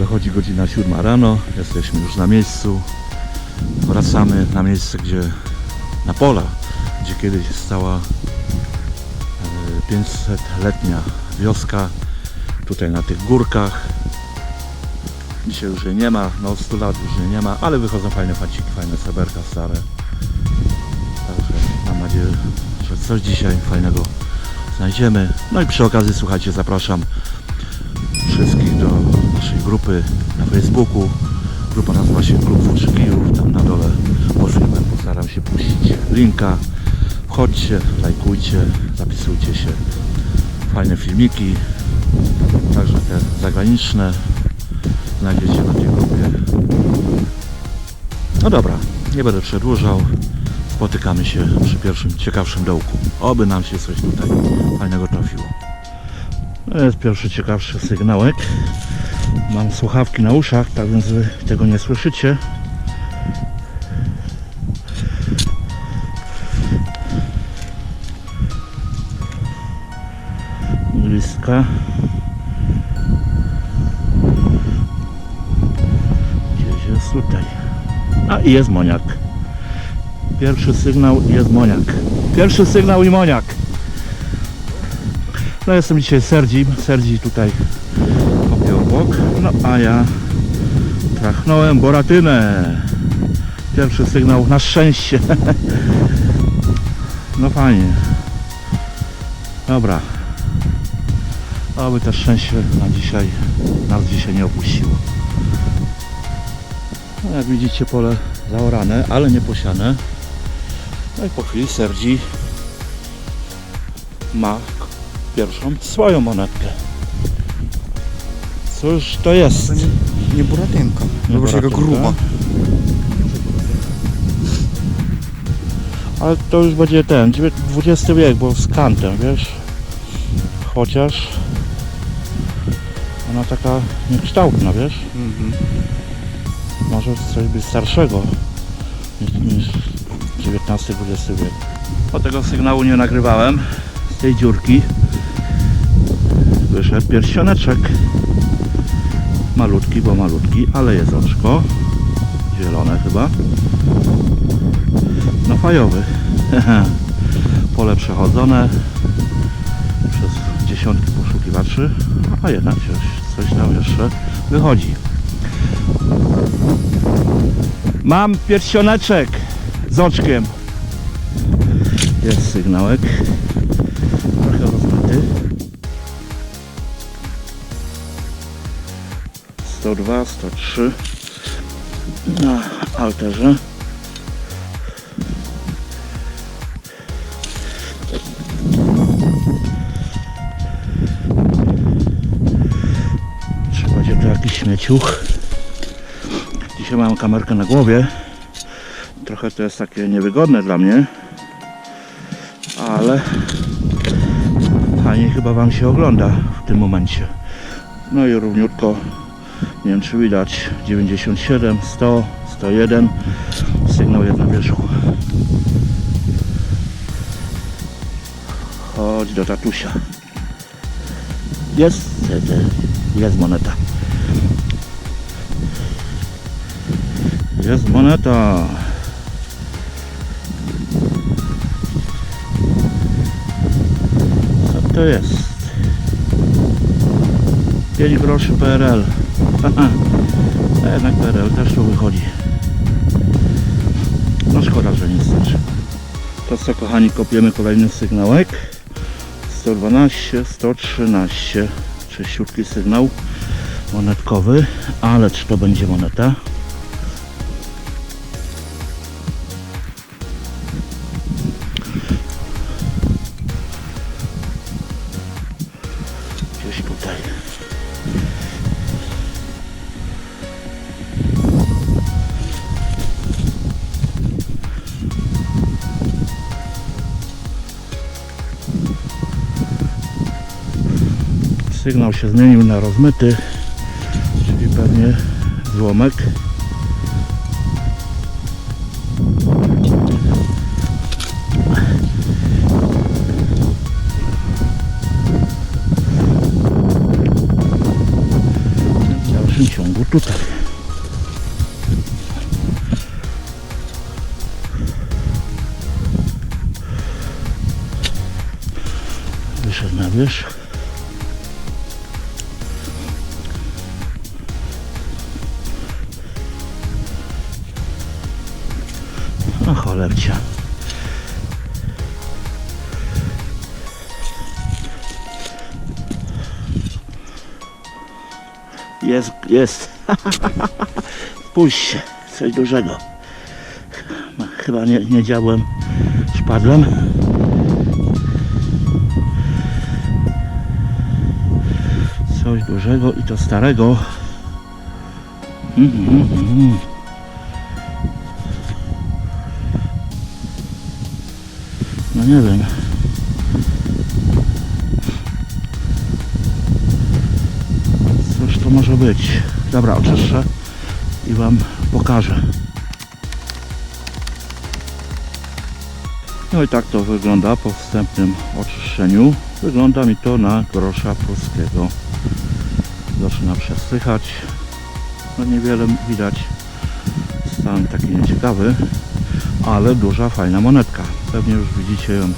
Dochodzi godzina 7 rano, jesteśmy już na miejscu. Wracamy na miejsce, gdzie na pola, gdzie kiedyś stała e, 500-letnia wioska. Tutaj na tych górkach. Dzisiaj już jej nie ma, no od 100 lat już jej nie ma, ale wychodzą fajne faciki, fajne seberka stare. Także mam nadzieję, że coś dzisiaj fajnego znajdziemy. No i przy okazji, słuchajcie, zapraszam wszystkich grupy na Facebooku. Grupa nazywa się Klub Fuczy Kijów. Tam na dole pod postaram się puścić linka. Wchodźcie, lajkujcie, zapisujcie się. Fajne filmiki, także te zagraniczne znajdziecie na tej grupie. No dobra, nie będę przedłużał. Spotykamy się przy pierwszym ciekawszym dołku. Oby nam się coś tutaj fajnego trafiło. To jest pierwszy ciekawszy sygnałek. Mam słuchawki na uszach, tak więc wy tego nie słyszycie. Bliska. Gdzieś jest tutaj. A i jest moniak. Pierwszy sygnał i jest moniak. Pierwszy sygnał i moniak. No jestem dzisiaj Serdzim. Serdzi tutaj No a ja trachnąłem boratynę. Pierwszy sygnał na szczęście. No fajnie. Dobra. Oby to szczęście na dzisiaj, nas dzisiaj nie opuściło. No jak widzicie pole zaorane, ale nie posiane. No i po chwili Serdzi ma pierwszą swoją monetkę. Cóż to jest? To nie, nie buratynka. Zobacz jaka gruba. Ale to już będzie ten, XX wiek, bo z kantem, wiesz? Chociaż ona taka niekształtna, wiesz? Mhm. Może coś być starszego niż, niż XIX-XX wiek. O tego sygnału nie nagrywałem. Z tej dziurki wyszedł pierścioneczek. Malutki, bo malutki, ale jest oczko. Zielone chyba. No fajowy. Pole przechodzone przez dziesiątki poszukiwaczy, a jednak coś, coś tam jeszcze wychodzi. Mam pierścioneczek z oczkiem. Jest sygnałek. Trochę 102, 103 na alterze. Czy będzie to jakiś śmieciuch? Dzisiaj mam kamerkę na głowie. Trochę to jest takie niewygodne dla mnie. Ale fajnie chyba Wam się ogląda w tym momencie. No i równiutko, nie wiem czy widać, 97, 100, 101, sygnał jest na wierzchu. Chodź do tatusia. Jest, jest moneta. Jest moneta. Co to jest? 5 groszy PRL. A jednak PRL też tu wychodzi. No szkoda, że nie starczy. To co kochani, kopiemy kolejny sygnałek. 112, 113. Czyściutki sygnał monetkowy. Ale czy to będzie moneta? Sygnał się zmienił na rozmyty, czyli pewnie złomek. Dalszy dalszym ciągu tutaj. Wyszedł na wierzch. Jest, jest. Spójrz się, coś dużego. Chyba nie, nie działałem szpadlem. Coś dużego i to starego. Mhm, mhm. No nie wiem. To może być? Dobra, oczyszczę i Wam pokażę. No i tak to wygląda po wstępnym oczyszczeniu. Wygląda mi to na grosza polskiego. Zaczyna przesychać. No niewiele widać. Stan taki nieciekawy, ale duża, fajna monetka. Pewnie już widzicie ją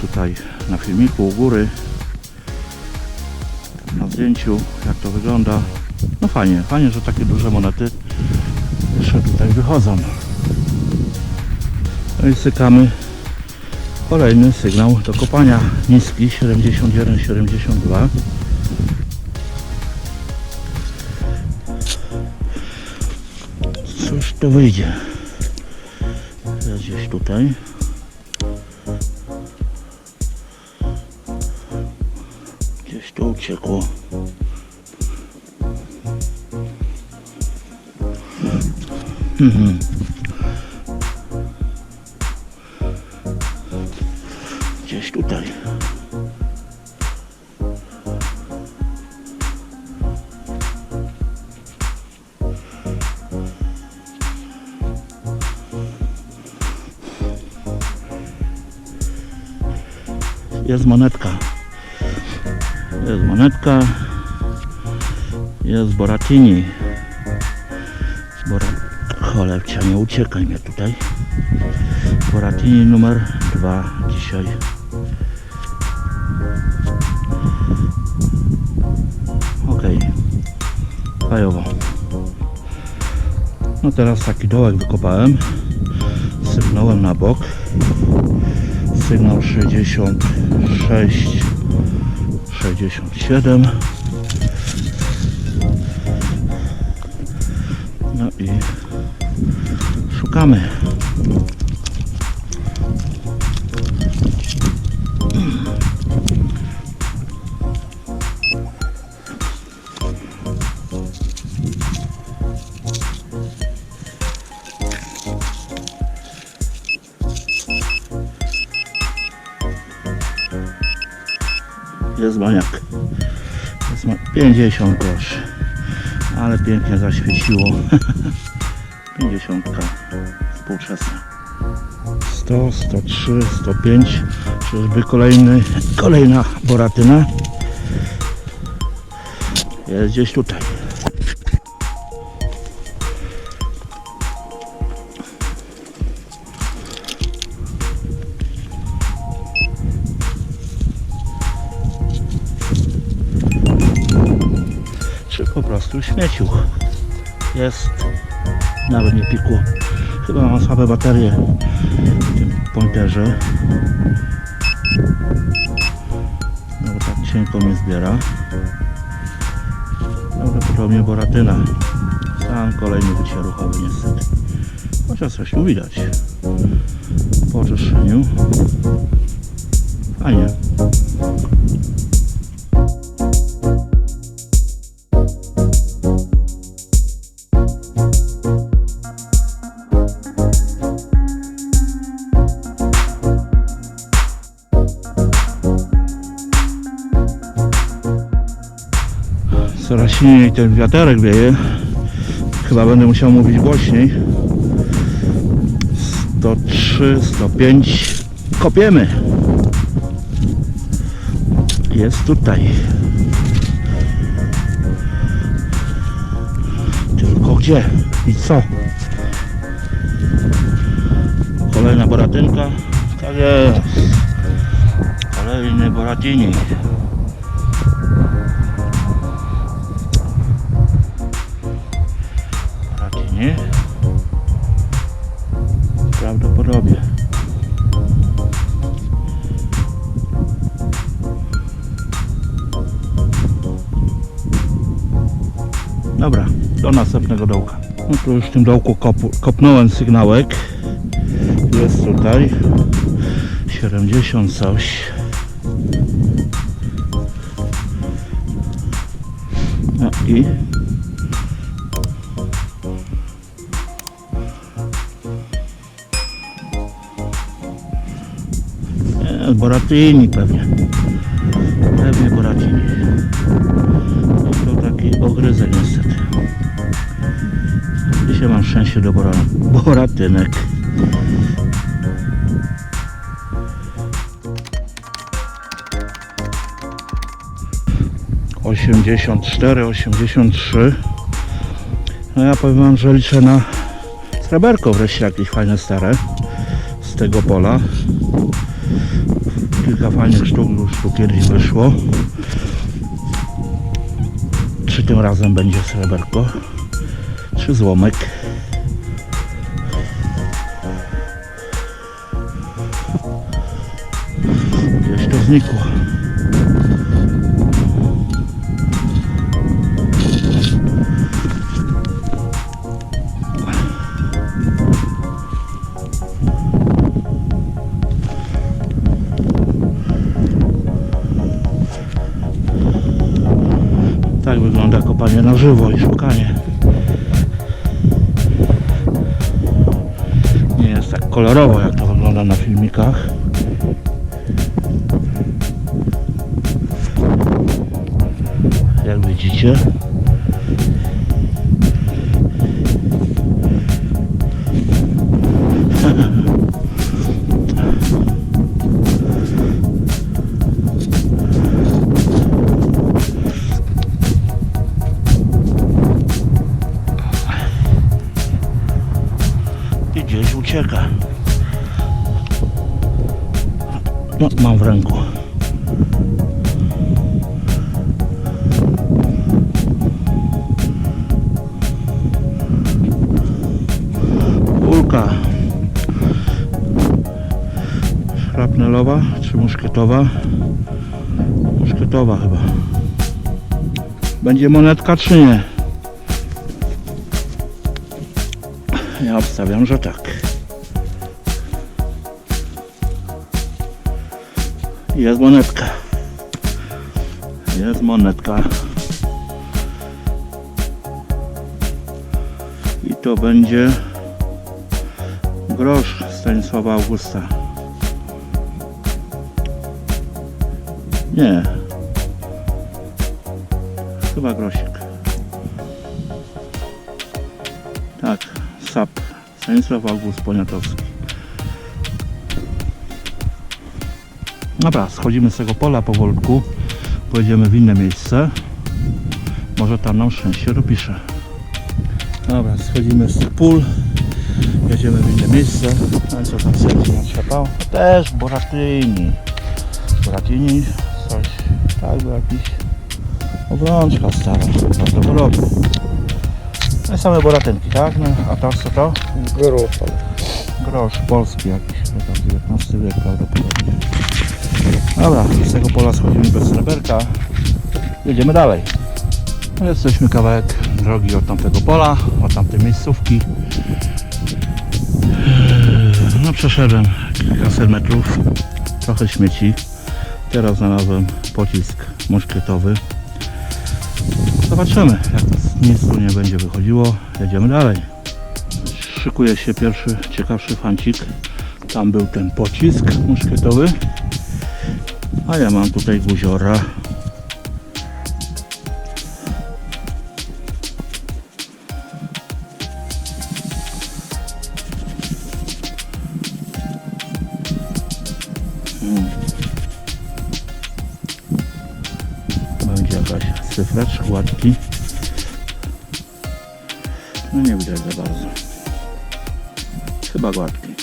tutaj na filmiku u góry na zdjęciu, jak to wygląda. No fajnie, fajnie, że takie duże monety jeszcze tutaj wychodzą. No i sykamy kolejny sygnał do kopania. Niski 71-72. Cóż to wyjdzie? Gdzieś tutaj. To uciekło. Mhm. Gdzieś tutaj. Jest monetka. Jest monetka. Jest Boratini. Bora... Cholewcia, nie uciekaj mnie tutaj. Boratini numer dwa dzisiaj. Okej. Fajowo. No teraz taki dołek wykopałem. Sypnąłem na bok. Sygnał 66 67 No i szukamy. Jest maniak. Jest ma 50 groszy. Ale pięknie zaświeciło. 50 współczesna. 100, 103, 105. Czyżby kolejny, kolejna boratyna? Jest gdzieś tutaj. Czy po prostu śmiecił. Jest. Nawet nie pikło. Chyba mam słabe baterie w tym pointerze. No bo tak cienko mnie zbiera. Prawdopodobnie boratyna. Sam kolejny wycieruchowy niestety. Chociaż coś tu widać. Po oczyszczeniu. Fajnie. Coraz silniej ten wiaterek wieje. Chyba będę musiał mówić głośniej. 103, 105. Kopiemy. Jest tutaj. gdzie i co. Kolejna boratynka. Tak jest. Kolejny boratini. Boratini. Prawdopodobnie. Dobra, do następnego dołka. No tu już w tym dołku kopu, kopnąłem sygnałek. Jest tutaj 70 coś. No i Nie, Boratini pewnie. Pewnie Boratini. To taki ogryzek niestety. Dzisiaj mam szczęście do bora, boratynek. Osiemdziesiąt cztery, osiemdziesiąt trzy. No ja powiem wam, że liczę na sreberko wreszcie jakieś fajne stare z tego pola. Kilka fajnych sztuk już tu kiedyś wyszło. Czy tym razem będzie sreberko? Czy złomek? Gdzieś to znikło. W ręku. Kulka. Szrapnelowa czy muszkietowa? Muszkietowa chyba. Będzie monetka czy nie? Ja obstawiam, że tak. Jest monetka. Jest monetka. I to będzie grosz Stanisława Augusta. Nie. Chyba grosik. Tak, SAP. Stanisław August Poniatowski. Dobra, schodzimy z tego pola powolutku. Pojedziemy w inne miejsce. Może tam nam szczęście dopisze. Dobra, schodzimy z pól. Jedziemy w inne miejsce. No i co tam sobie natrzepał? Też Boratyni. Boratyni, coś, tak, był jakiś obrączka stara, prawdopodobnie. No i same boratynki, tak? No, a to co to? Grosz. Grosz polski jakiś, no tam XIX wiek prawdopodobnie. Dobra, z tego pola schodzimy bez sreberka. Jedziemy dalej. Jesteśmy kawałek drogi od tamtego pola, od tamtej miejscówki. No przeszedłem kilkaset metrów, trochę śmieci. Teraz znalazłem pocisk muszkietowy. Zobaczymy, jak to nic tu nie będzie wychodziło. Jedziemy dalej. Szykuje się pierwszy ciekawszy fancik. Tam był ten pocisk muszkietowy. A ja mam tutaj guziora. Hmm. Będzie jakaś cyfra, szkładki. No nie widać za bardzo. Chyba gładki.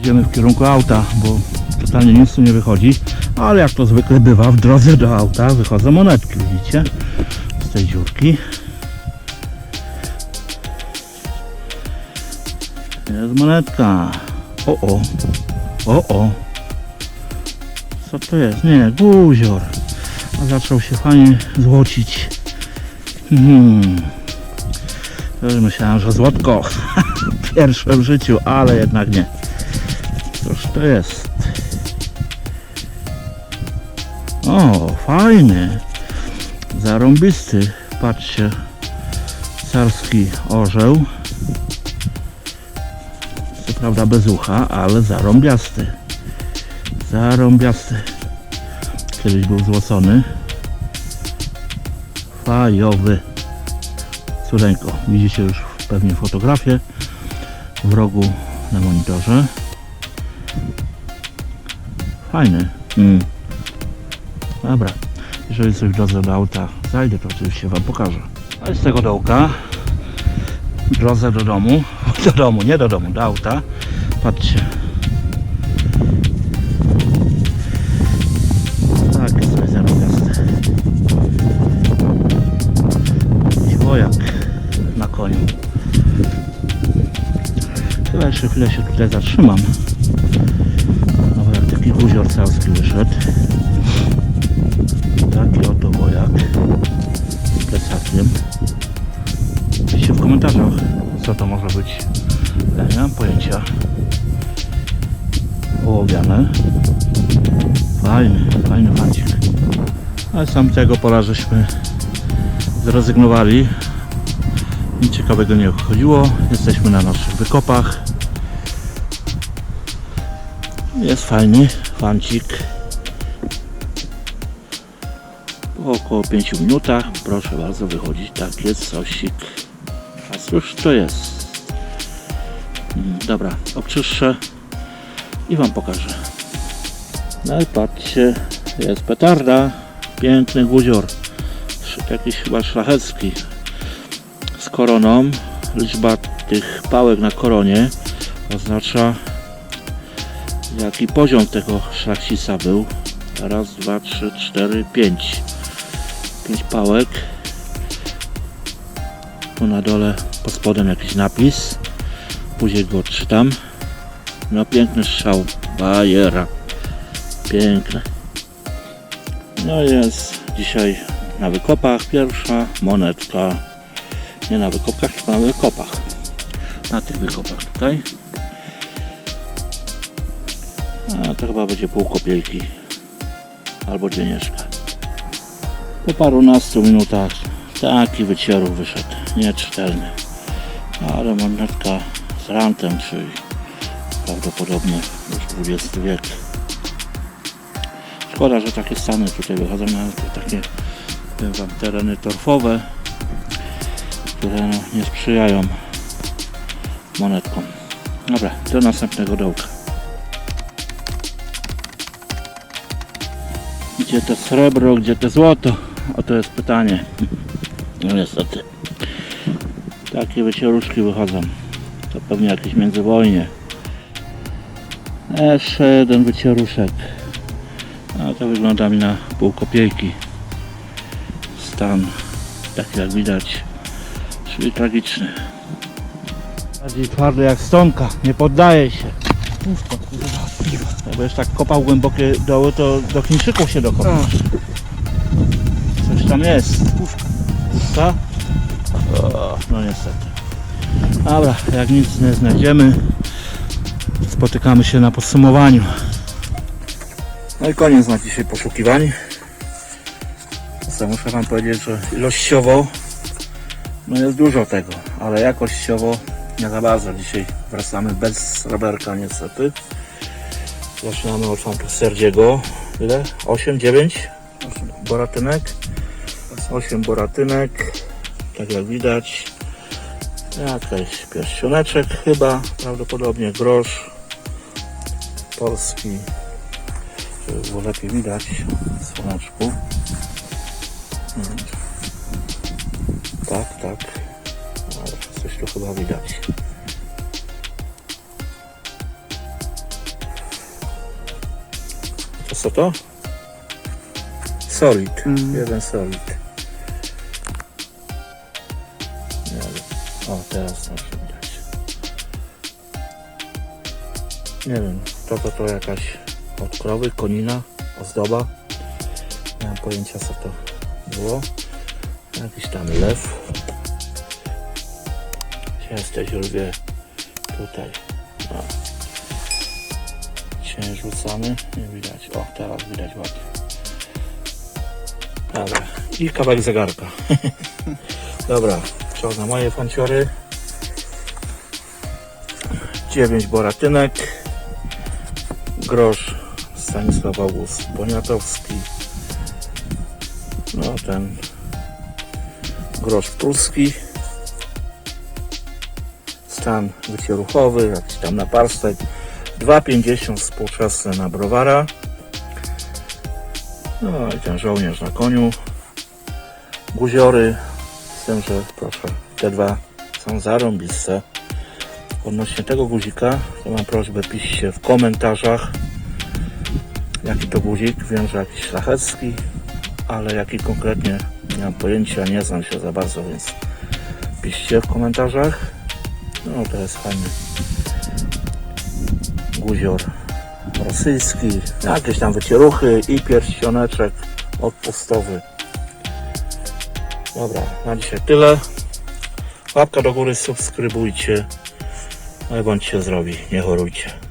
Idziemy w kierunku auta, bo totalnie nic tu nie wychodzi. Ale jak to zwykle bywa, w drodze do auta wychodzą monetki, widzicie? Z tej dziurki. Jest monetka. O, o. O, o. Co to jest? Nie, guzior. A zaczął się fajnie złocić. Hmm. Już myślałem, że złotko. Pierwsze w życiu, ale jednak nie. Cóż to jest? O, fajny. Zarąbisty. Patrzcie. Carski orzeł. Co prawda bez ucha, ale zarąbiasty. Zarąbiasty. Kiedyś był złocony. Fajowy. Cudeńko. Widzicie już pewnie fotografię w rogu na monitorze. Fajny. Mm. Dobra. Jeżeli coś w drodze do auta zajdę, to oczywiście Wam pokażę. A z tego dołka drodze do domu, do domu, nie do domu, do auta. Patrzcie. Tak, coś zarobiaste. Jakiś wojak na koniu. Chyba jeszcze chwilę się tutaj zatrzymam. No bo jak taki guzior carski wyszedł. Plecakiem. Piszcie w komentarzach, co to może być. Ja nie mam pojęcia. Ołowiane. Fajny, fajny fancik. Ale sam tego pola żeśmy zrezygnowali. Nic ciekawego nie chodziło. Jesteśmy na naszych wykopach. Jest fajny fancik. Po około 5 minutach, proszę bardzo, wychodzić. Tak jest, sosik. A cóż to jest? Mm, Dobra, obczyszczę i Wam pokażę. No i patrzcie, jest petarda. Piękny guzior. Jakiś chyba szlachecki. Z koroną. Liczba tych pałek na koronie oznacza jaki poziom tego szlachcica był. Raz, dwa, trzy, cztery, pięć. Pięć pałek. Tu na dole pod spodem jakiś napis. Później go odczytam. No piękny strzał. Bajera. Piękne. No jest dzisiaj na wykopach pierwsza monetka. Nie na wykopach, tylko na wykopach. Na tych wykopach tutaj. A to chyba będzie pół kopielki. Albo dzienieczka. Po parunastu minutach taki wycierów wyszedł. Nieczytelny. Ale monetka z rantem, czyli prawdopodobnie już XX wiek. Szkoda, że takie stany tutaj wychodzą, no, ale to takie wam, tereny torfowe, które no, nie sprzyjają monetkom. Dobra, do następnego dołka. Gdzie to srebro, gdzie to złoto? O to jest pytanie. No niestety. Takie wycieruszki wychodzą. To pewnie jakieś międzywojnie. Jeszcze jeden wycieruszek. A to wygląda mi na pół kopiejki. Stan, tak jak widać, czyli tragiczny. Bardziej twardy jak stonka, nie poddaje się. Jakbyś tak kopał głębokie doły, to do Chińczyków się dokopał. Tam jest. Pustka? O, no niestety. Dobra, jak nic nie znajdziemy, spotykamy się na podsumowaniu. No i koniec na dzisiaj poszukiwań. Co muszę Wam powiedzieć, że ilościowo no jest dużo tego, ale jakościowo nie za bardzo. Dzisiaj wracamy bez sreberka niestety. Zaczynamy od fantu Serdziego. Ile? 8, 9 boratynek. 8 boratynek. Tak jak widać. Jakiś pierścioneczek chyba, prawdopodobnie grosz polski żeby było lepiej widać w słoneczku. Mm. Tak, tak. Dobra, chyba widać. To co to? Solid. Jeden solid. O, teraz może widać. Nie wiem, to to to jakaś od krowy, konina, ozdoba. Nie mam pojęcia co to było. Jakiś tam lew. Jesteś lwie? Tutaj. O. Cień rzucamy. Nie widać. O, teraz widać ładnie. Dobra. I kawałek zegarka. Dobra. Ciągnę moje fanciory. 9 boratynek. Grosz Stanisław August Poniatowski. No ten grosz pruski. Stan wycieruchowy, jakiś tam naparstek. 2,50 współczesne na browara. No i ten żołnierz na koniu. Guziory. Tym, że proszę, te dwa są zarąbiste. Odnośnie tego guzika, to mam prośbę piszcie w komentarzach jaki to guzik. Wiem, że jakiś szlachecki, ale jaki konkretnie nie mam pojęcia, nie znam się za bardzo, więc piszcie w komentarzach. No to jest fajny guzior rosyjski, jakieś tam wycieruchy i pierścioneczek odpustowy. Dobra, na dzisiaj tyle. Łapka do góry, subskrybujcie. No i bądźcie zdrowi, nie chorujcie.